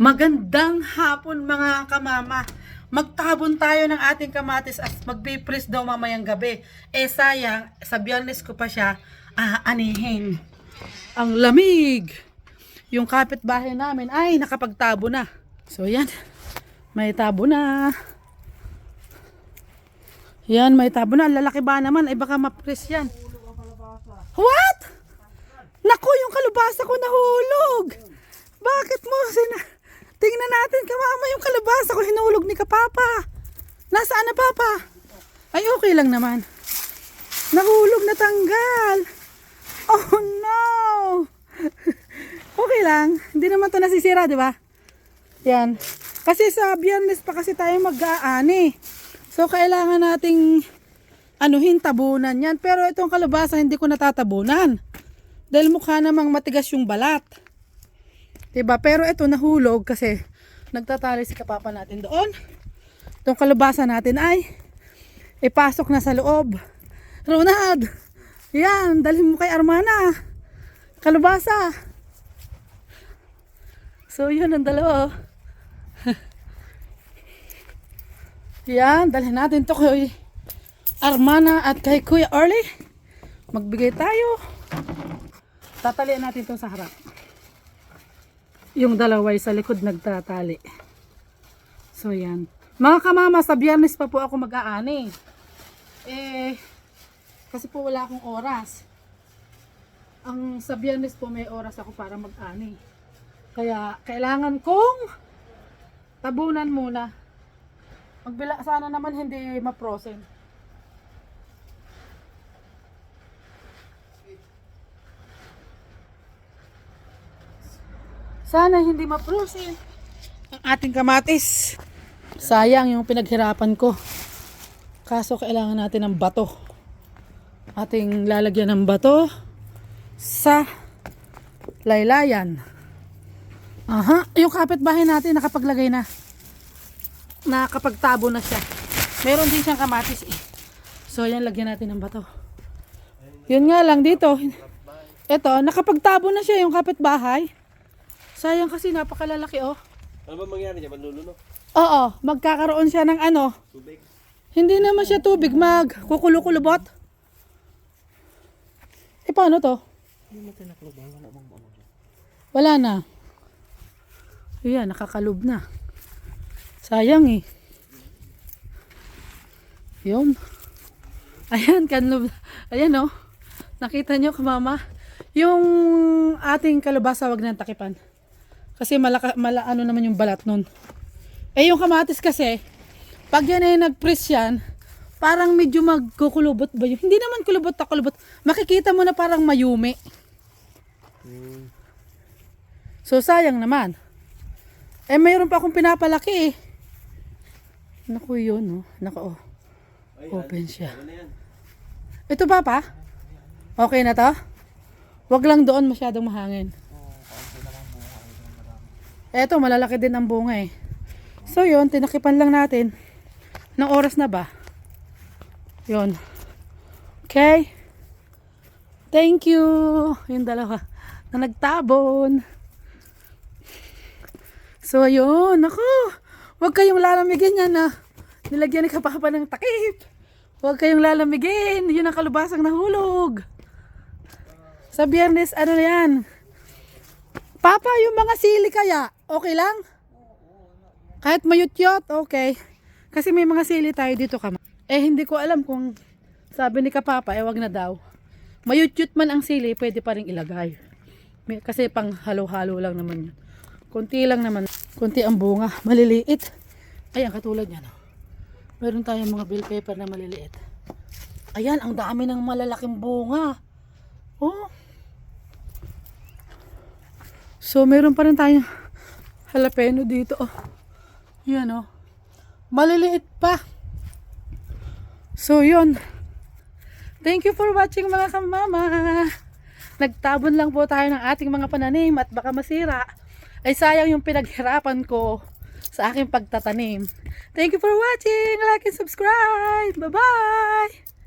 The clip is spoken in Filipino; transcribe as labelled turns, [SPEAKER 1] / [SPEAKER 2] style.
[SPEAKER 1] Magandang hapon mga kamama. Magtabon tayo ng ating kamatis at magpipris daw mamayang gabi. Eh sayang, sa biyernes ko pa siya aanihin. Ang lamig! Yung kapitbahay namin ay nakapagtabo na. So yan, may tabo na. Yan, may tabo na. Lalaki ba naman? Ay baka mapres yan. What? Naku, yung kalubasa ko nahulog. Bakit mo sina... Natin, kamama yung kalabasa ko hinulog ni Kapapa. Nasaan na, Papa? Ay, okay lang naman. Nahulog na tanggal. Oh, no. okay lang. Hindi naman to nasisira, di ba? Yan. Kasi sa biyernes pa kasi tayo mag-aani. So, kailangan nating anuhin, tabunan yan. Pero itong kalabasa, hindi ko natatabunan. Dahil mukha namang matigas yung balat. Diba? Pero ito nahulog kasi nagtatali si kapapa natin doon. Itong kalabasa natin ay ipasok na sa loob. Ronald! Yan, dalhin mo kay Armana. Kalabasa. So, yun ang dalawa. oh. Yan, dalhin natin to kay Armana at kay Kuya Orly. Magbigay tayo. Tatalian natin to sa harap yung dalaway sa likod nagtatali. So yan. Mga kamama, sa biyernes pa po ako mag-aani. Eh, kasi po wala akong oras. Ang sa biyernes po may oras ako para mag-ani. Kaya kailangan kong tabunan muna. Magbila sana naman hindi ma-frozen. Sana hindi ma-frozen ang ating kamatis. Sayang yung pinaghirapan ko. Kaso kailangan natin ng bato. Ating lalagyan ng bato sa laylayan. Aha, yung kapitbahay natin nakapaglagay na. Nakapagtabo na siya. Meron din siyang kamatis eh. So yan, lagyan natin ng bato. Yun nga lang dito. Ito, nakapagtabo na siya yung kapitbahay. Sayang kasi napakalalaki oh.
[SPEAKER 2] Ano ba mangyari niya? Manluluno?
[SPEAKER 1] Oo, magkakaroon siya ng ano.
[SPEAKER 2] Tubig?
[SPEAKER 1] Hindi naman siya tubig, mag kukulukulubot. Eh paano to?
[SPEAKER 2] Hindi mo tinaklubay. Wala bang ano?
[SPEAKER 1] Wala na. Ayan, nakakalub na. Sayang eh. Yun. Ayan, kanlub. Ayan oh. Nakita nyo, kamama? Yung ating kalabasa, wag na takipan. Kasi malaka, mala, ano naman yung balat nun. Eh yung kamatis kasi, pag yan ay nag-press yan, parang medyo magkukulubot ba yun? Hindi naman kulubot na kulubot. Makikita mo na parang mayumi.
[SPEAKER 2] Hmm.
[SPEAKER 1] So sayang naman. Eh mayroon pa akong pinapalaki eh. Naku yun oh. Naku oh. Open siya.
[SPEAKER 2] Ano?
[SPEAKER 1] Ito pa pa? Okay na to? Wag lang doon masyadong mahangin. Eto, malalaki din ang bunga eh. So yun, tinakipan lang natin. Ng oras na ba? Yun. Okay. Thank you. Yung dalawa na nagtabon. So yun, ako. Huwag kayong lalamigin yan na. Nilagyan ni Kapapa ng takip. Huwag kayong lalamigin. Yun ang kalubasang nahulog. Sa biyernes, ano na yan? Papa, yung mga sili kaya, okay lang? Kahit mayutyot, okay. Kasi may mga sili tayo dito kama. Eh, hindi ko alam kung sabi ni Kapapa, eh wag na daw. Mayutyot man ang sili, pwede pa rin ilagay. Kasi pang halo-halo lang naman yun. Kunti lang naman. Kunti ang bunga. Maliliit. Ayan, katulad yan. Meron tayong mga bill paper na maliliit. Ayan, ang dami ng malalaking bunga. Oh. So, meron pa rin tayong jalapeno dito. Oh. Yan, oh. Maliliit pa. So, yun. Thank you for watching mga kamama. Nagtabon lang po tayo ng ating mga pananim at baka masira. Ay sayang yung pinaghirapan ko sa aking pagtatanim. Thank you for watching. Like and subscribe. Bye-bye.